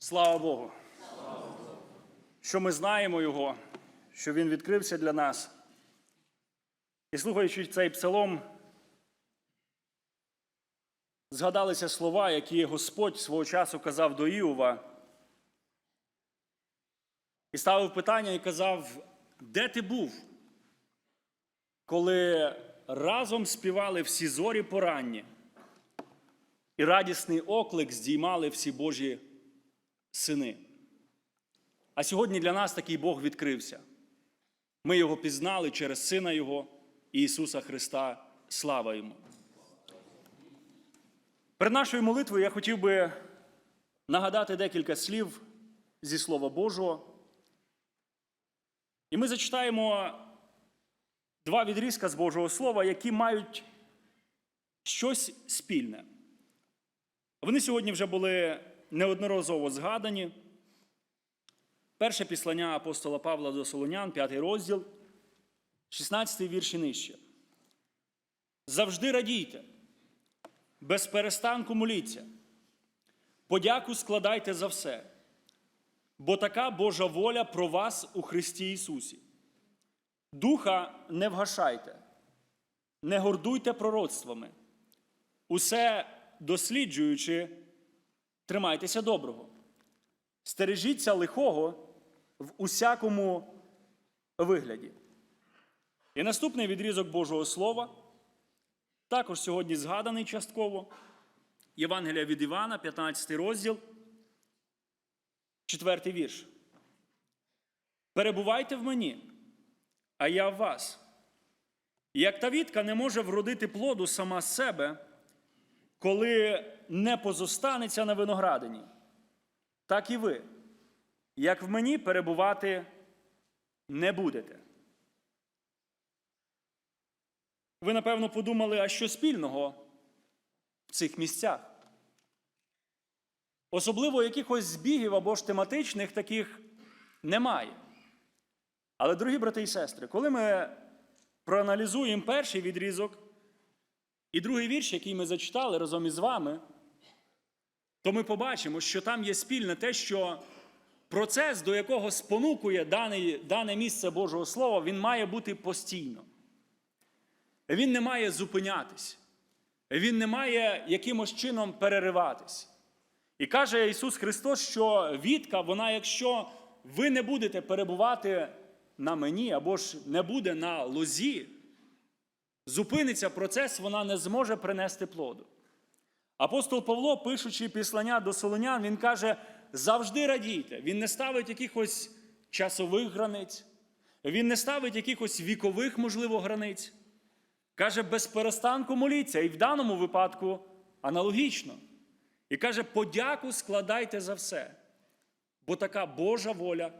Слава Богу. Що ми знаємо Його, що Він відкрився для нас. І слухаючи цей псалом, згадалися слова, які Господь свого часу казав до Іова. І ставив питання і казав, де ти був, коли разом співали всі зорі поранні, і радісний оклик здіймали всі Божі сини. А сьогодні для нас такий Бог відкрився. Ми його пізнали через Сина Його, Ісуса Христа. Слава Йому. Перед нашою молитвою я хотів би нагадати декілька слів зі Слова Божого. І ми зачитаємо два відрізка з Божого Слова, які мають щось спільне. Вони сьогодні вже були неодноразово згадані. Перше післання апостола Павла до Солонян, 5 розділ, 16 вірш і нижче. Завжди радійте, без перестанку моліться, подяку складайте за все, бо така Божа воля про вас у Христі Ісусі. Духа не вгашайте, не гордуйте пророцтвами, усе досліджуючи, тримайтеся доброго. Стережіться лихого в усякому вигляді. І наступний відрізок Божого Слова, також сьогодні згаданий частково. Євангелія від Івана, 15 розділ, 4 вірш. Перебувайте в мені, а я в вас. Як та вітка не може вродити плоду сама себе, коли не позостанеться на виноградині, так і ви, як в мені перебувати не будете. Ви, напевно, подумали, а що спільного в цих місцях? Особливо якихось збігів або ж тематичних таких немає. Але, дорогі брати і сестри, коли ми проаналізуємо перший відрізок і другий вірш, який ми зачитали разом із вами, то ми побачимо, що там є спільне те, що процес, до якого спонукує дане, дане місце Божого Слова, він має бути постійно. Він не має зупинятись, він не має якимось чином перериватись. І каже Ісус Христос, що відка, вона, якщо ви не будете перебувати на мені або ж не буде на лозі, зупиниться процес, вона не зможе принести плоду. Апостол Павло, пишучи післання до Солонян, він каже: завжди радійте. Він не ставить якихось часових границь, він не ставить якихось вікових, можливо, границь. Каже, без перестанку моліться. І в даному випадку аналогічно. І каже, подяку складайте за все, бо така Божа воля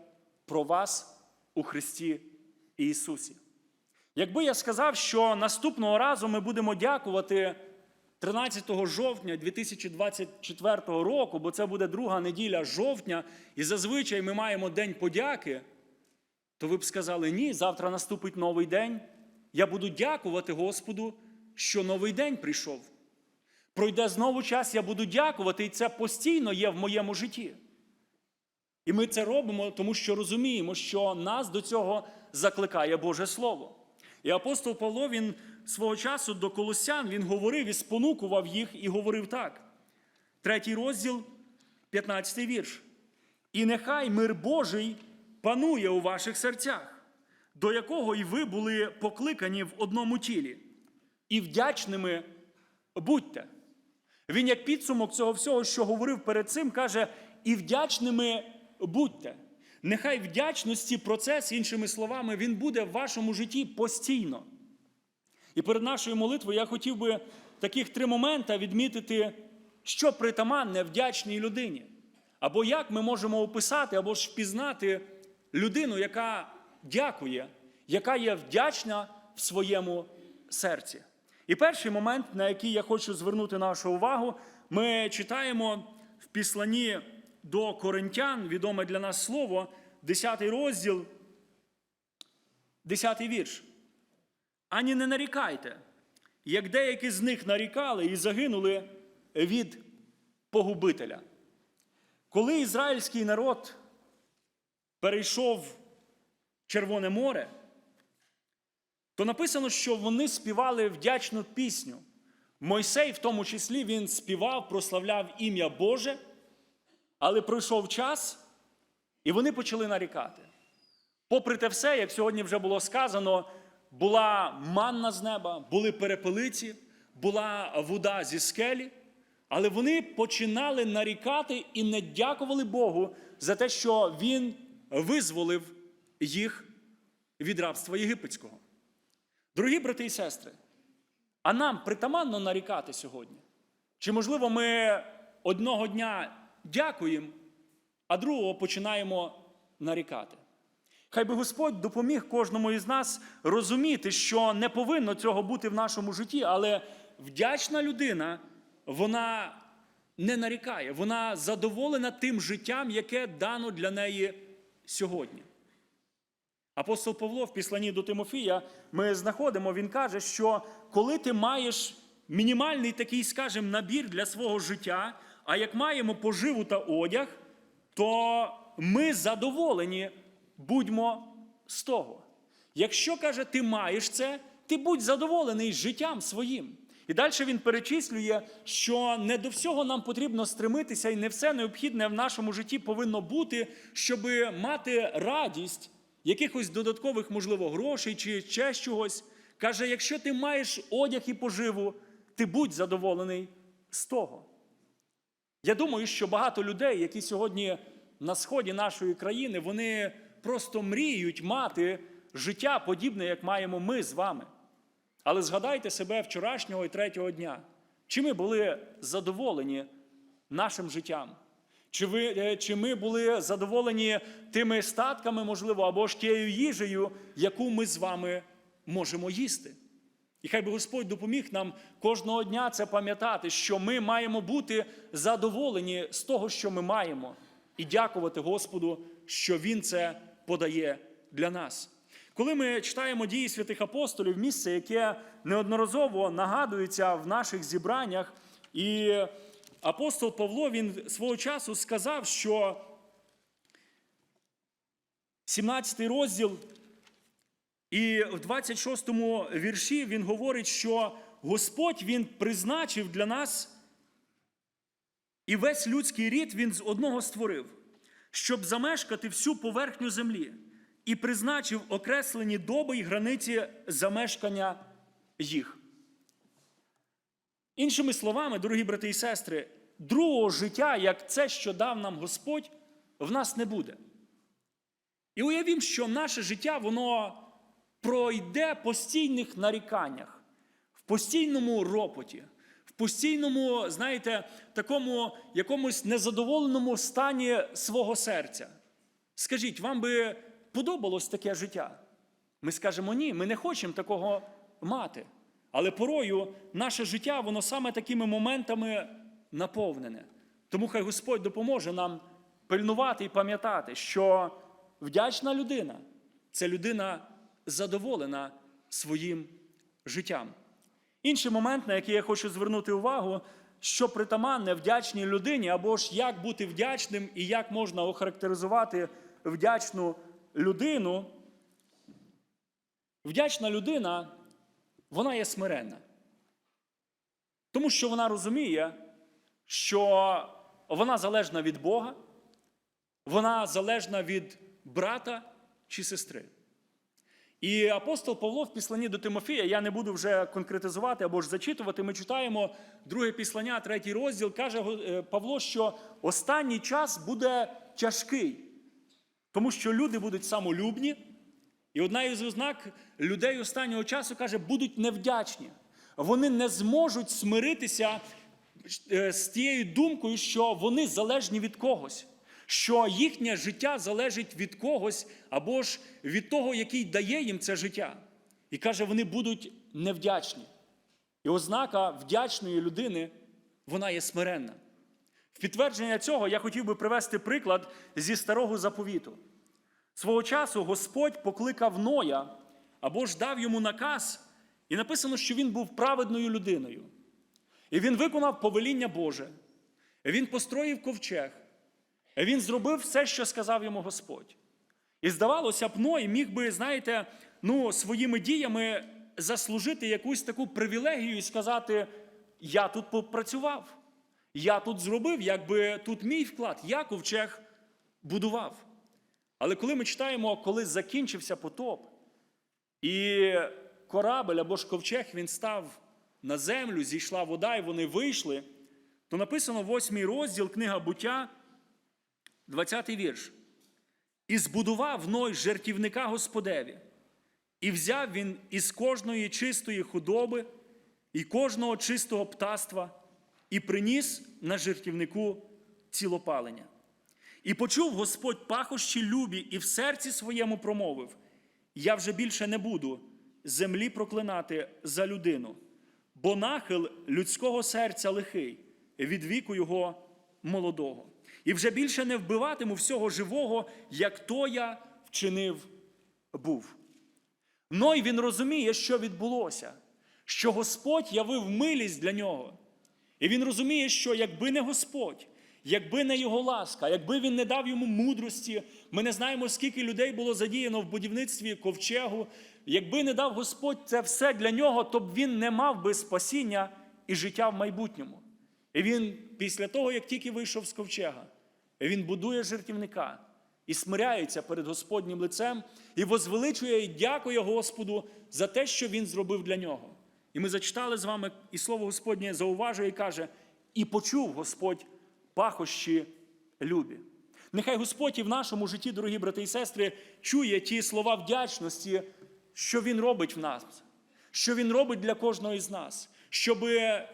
про вас у Христі Ісусі. Якби я сказав, що наступного разу ми будемо дякувати 13 жовтня 2024 року, бо це буде друга неділя жовтня, і зазвичай ми маємо День подяки, то ви б сказали, ні, завтра наступить новий день. Я буду дякувати Господу, що новий день прийшов. Пройде знову час, я буду дякувати, і це постійно є в моєму житті. І ми це робимо, тому що розуміємо, що нас до цього закликає Боже Слово. І апостол Павло, він свого часу до колосян він говорив і спонукував їх, і говорив так. Третій розділ, 15 вірш. І нехай мир Божий панує у ваших серцях, до якого і ви були покликані в одному тілі, і вдячними будьте. Він, як підсумок цього всього, що говорив перед цим, каже: і вдячними будьте. Нехай вдячності процес, іншими словами, він буде в вашому житті постійно. І перед нашою молитвою я хотів би таких три моменти відмітити, що притаманне вдячній людині. Або як ми можемо описати, або ж впізнати людину, яка дякує, яка є вдячна в своєму серці. І перший момент, на який я хочу звернути нашу увагу, ми читаємо в післанні до Коринтян, відоме для нас слово, 10 розділ, 10 вірш. Ані не нарікайте, як деякі з них нарікали і загинули від погубителя. Коли ізраїльський народ перейшов Червоне море, то написано, що вони співали вдячну пісню. Мойсей, в тому числі, він співав, прославляв ім'я Боже, але пройшов час, і вони почали нарікати. Попри те все, як сьогодні вже було сказано, була манна з неба, були перепелиці, була вода зі скелі, але вони починали нарікати і не дякували Богу за те, що Він визволив їх від рабства єгипетського. Дорогі брати і сестри, а нам притаманно нарікати сьогодні? Чи, можливо, ми одного дня дякуємо, а другого починаємо нарікати? Хай би Господь допоміг кожному із нас розуміти, що не повинно цього бути в нашому житті, але вдячна людина, вона не нарікає, вона задоволена тим життям, яке дано для неї сьогодні. Апостол Павло в післанні до Тимофія ми знаходимо, він каже, що коли ти маєш мінімальний такий, скажімо, набір для свого життя, а як маємо поживу та одяг, то ми задоволені будьмо з того. Якщо каже, ти маєш це, ти будь задоволений життям своїм. І далі він перечислює, що не до всього нам потрібно стремитися, і не все необхідне в нашому житті повинно бути, щоб мати радість якихось додаткових, можливо, грошей чи ще чогось. Каже, якщо ти маєш одяг і поживу, ти будь задоволений з того. Я думаю, що багато людей, які сьогодні на сході нашої країни, вони просто мріють мати життя подібне, як маємо ми з вами. Але згадайте себе вчорашнього і третього дня. Чи ми були задоволені нашим життям? Чи, ви, е, чи ми були задоволені тими статками, можливо, або ж тією їжею, яку ми з вами можемо їсти? І хай би Господь допоміг нам кожного дня це пам'ятати, що ми маємо бути задоволені з того, що ми маємо, і дякувати Господу, що Він це подає для нас. Коли ми читаємо дії святих апостолів, місце, яке неодноразово нагадується в наших зібраннях, і апостол Павло він свого часу сказав, що 17 розділ і в 26 вірші він говорить, що Господь Він призначив для нас і весь людський рід Він з одного створив, щоб замешкати всю поверхню землі, і призначив окреслені доби й границі замешкання їх. Іншими словами, дорогі брати і сестри, другого життя, як це, що дав нам Господь, в нас не буде. І уявімо, що наше життя, воно пройде постійних наріканнях, в постійному ропоті, в постійному, знаєте, такому якомусь незадоволеному стані свого серця. Скажіть, вам би подобалось таке життя? Ми скажемо ні, ми не хочемо такого мати. Але порою наше життя, воно саме такими моментами наповнене. Тому хай Господь допоможе нам пильнувати і пам'ятати, що вдячна людина це людина задоволена своїм життям. Інший момент, на який я хочу звернути увагу, що притаманне вдячній людині, або ж як бути вдячним і як можна охарактеризувати вдячну людину. Вдячна людина, вона є смиренна. Тому що вона розуміє, що вона залежна від Бога, вона залежна від брата чи сестри. І апостол Павло в післанні до Тимофія, я не буду вже конкретизувати або ж зачитувати. Ми читаємо друге післання, третій розділ. Каже е, Павло, що останній час буде тяжкий, тому що люди будуть самолюбні. І одна із ознак людей останнього часу каже, будуть невдячні. Вони не зможуть смиритися е, з тією думкою, що вони залежні від когось що їхнє життя залежить від когось або ж від того, який дає їм це життя. І каже, вони будуть невдячні. І ознака вдячної людини, вона є смиренна. В підтвердження цього я хотів би привести приклад зі старого заповіту. Свого часу Господь покликав Ноя або ж дав йому наказ, і написано, що він був праведною людиною. І він виконав повеління Боже. Він построїв ковчег. Він зробив все, що сказав йому Господь. І здавалося б, Ной міг би, знаєте, ну, своїми діями заслужити якусь таку привілегію і сказати: Я тут попрацював, я тут зробив, якби тут мій вклад, я ковчег будував. Але коли ми читаємо, коли закінчився потоп, і корабель або ж ковчег він став на землю, зійшла вода, і вони вийшли, то написано восьмий розділ, книга буття, 20 вірш. І збудував Ной жертівника Господеві, і взяв він із кожної чистої худоби і кожного чистого птаства, і приніс на жертівнику цілопалення. І почув Господь пахощі любі, і в серці своєму промовив: Я вже більше не буду землі проклинати за людину, бо нахил людського серця лихий від віку його молодого. І вже більше не вбиватиму всього живого, як то я вчинив був. Ной він розуміє, що відбулося, що Господь явив милість для нього. І він розуміє, що якби не Господь, якби не його ласка, якби він не дав йому мудрості, ми не знаємо, скільки людей було задіяно в будівництві ковчегу. Якби не дав Господь це все для нього, то б він не мав би спасіння і життя в майбутньому. І він, після того, як тільки вийшов з ковчега, він будує жертівника і смиряється перед Господнім лицем, і возвеличує і дякує Господу за те, що він зробив для нього. І ми зачитали з вами, і слово Господнє зауважує і каже: і почув Господь пахощі любі. Нехай Господь і в нашому житті, дорогі брати і сестри, чує ті слова вдячності, що Він робить в нас, що Він робить для кожного із нас, щоб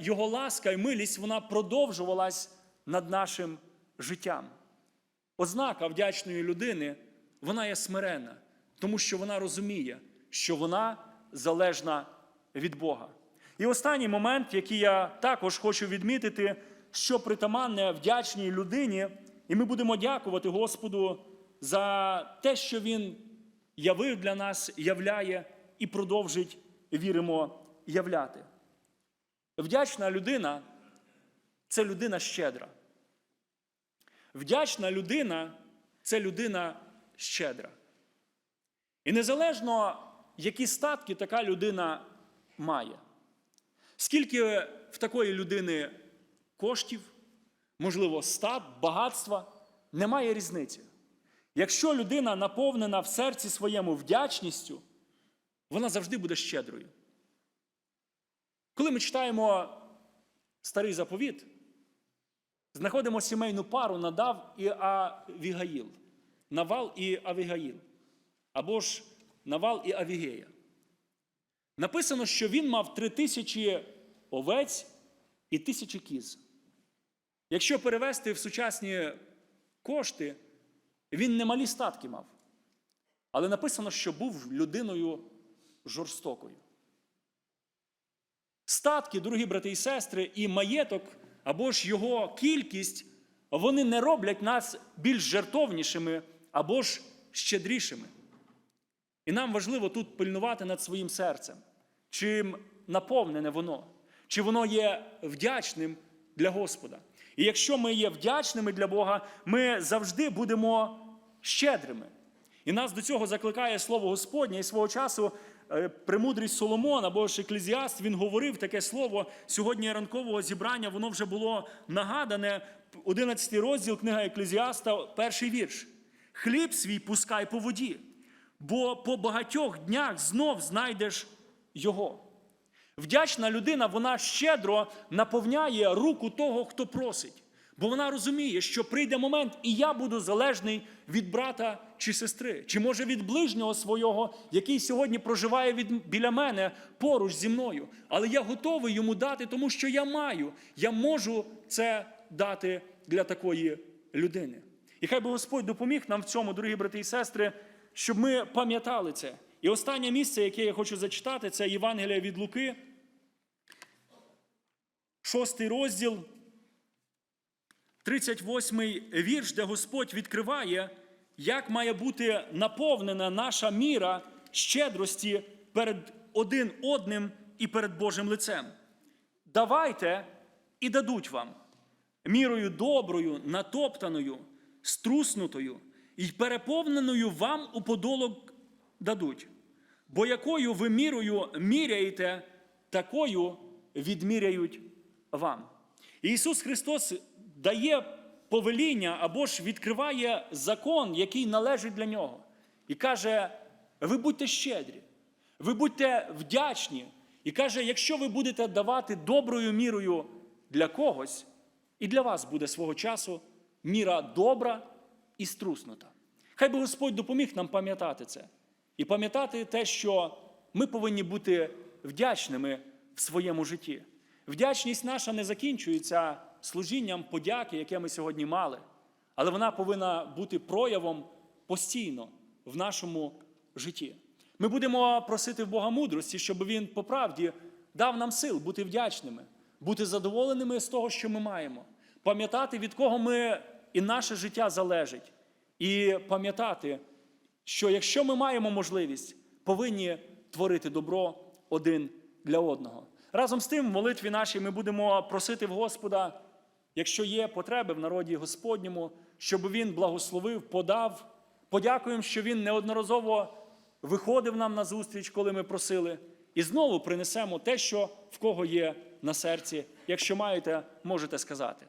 Його ласка і милість вона продовжувалась над нашим життям. Ознака вдячної людини, вона є смирена, тому що вона розуміє, що вона залежна від Бога. І останній момент, який я також хочу відмітити, що притаманне вдячній людині, і ми будемо дякувати Господу за те, що Він явив для нас, являє і продовжить, віримо, являти. Вдячна людина це людина щедра. Вдячна людина це людина щедра. І незалежно, які статки така людина має. Скільки в такої людини коштів, можливо, стат, багатства, немає різниці. Якщо людина наповнена в серці своєму вдячністю, вона завжди буде щедрою. Коли ми читаємо старий заповіт, знаходимо сімейну пару Надав і Авігаїл. Навал і Авігаїл. Або ж Навал і Авігея. Написано, що він мав три тисячі овець і тисячі кіз. Якщо перевести в сучасні кошти, він немалі статки мав. Але написано, що був людиною жорстокою. Статки, дорогі брати і сестри, і маєток або ж його кількість, вони не роблять нас більш жертовнішими або ж щедрішими. І нам важливо тут пильнувати над своїм серцем, чим наповнене воно, чи воно є вдячним для Господа. І якщо ми є вдячними для Бога, ми завжди будемо щедрими. І нас до цього закликає Слово Господнє, і свого часу е, премудрий Соломон або ж Еклезіаст, він говорив таке слово сьогодні ранкового зібрання, воно вже було нагадане, 11 розділ книга Еклезіаста, перший вірш. Хліб свій пускай по воді, бо по багатьох днях знов знайдеш його. Вдячна людина, вона щедро наповняє руку того, хто просить. Бо вона розуміє, що прийде момент, і я буду залежний від брата чи сестри, чи може від ближнього свого, який сьогодні проживає від, біля мене поруч зі мною. Але я готовий йому дати, тому що я маю, я можу це дати для такої людини. І хай би Господь допоміг нам в цьому, дорогі брати і сестри, щоб ми пам'ятали це. І останнє місце, яке я хочу зачитати, це Євангелія від Луки, шостий розділ, 38 вірш, де Господь відкриває, як має бути наповнена наша міра щедрості перед один одним і перед Божим лицем. Давайте і дадуть вам мірою доброю, натоптаною, струснутою і переповненою вам у подолок дадуть. Бо якою ви мірою міряєте, такою відміряють вам. Ісус Христос дає повеління або ж відкриває закон, який належить для нього, і каже: ви будьте щедрі, ви будьте вдячні. І каже, якщо ви будете давати доброю мірою для когось, і для вас буде свого часу міра добра і струснута. Хай би Господь допоміг нам пам'ятати це і пам'ятати те, що ми повинні бути вдячними в своєму житті. Вдячність наша не закінчується служінням подяки, яке ми сьогодні мали, але вона повинна бути проявом постійно в нашому житті. Ми будемо просити в Бога мудрості, щоб Він по правді дав нам сил бути вдячними, бути задоволеними з того, що ми маємо, пам'ятати, від кого ми і наше життя залежить, і пам'ятати, що якщо ми маємо можливість, повинні творити добро один для одного. Разом з тим, в молитві нашій ми будемо просити в Господа, якщо є потреби в народі Господньому, щоб Він благословив, подав. Подякуємо, що Він неодноразово виходив нам на зустріч, коли ми просили, і знову принесемо те, що в кого є на серці. Якщо маєте, можете сказати.